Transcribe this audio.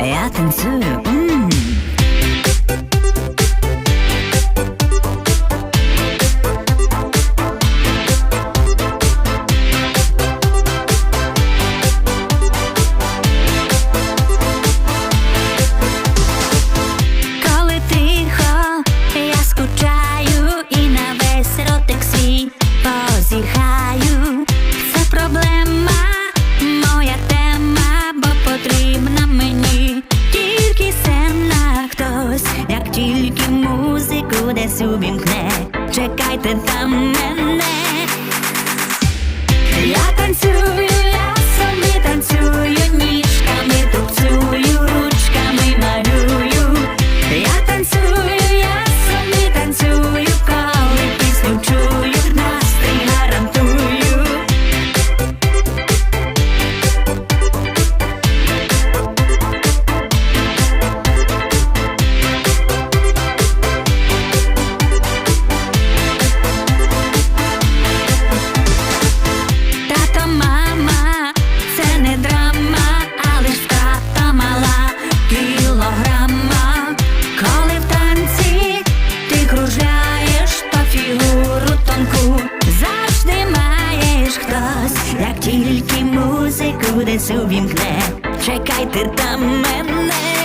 Я танцюю. м я скучаю і на весь ротик позіхаю. Десь увімкне, чекайте там мене. Я танцюю, тільки музику десь увімкне, чекайте там мене.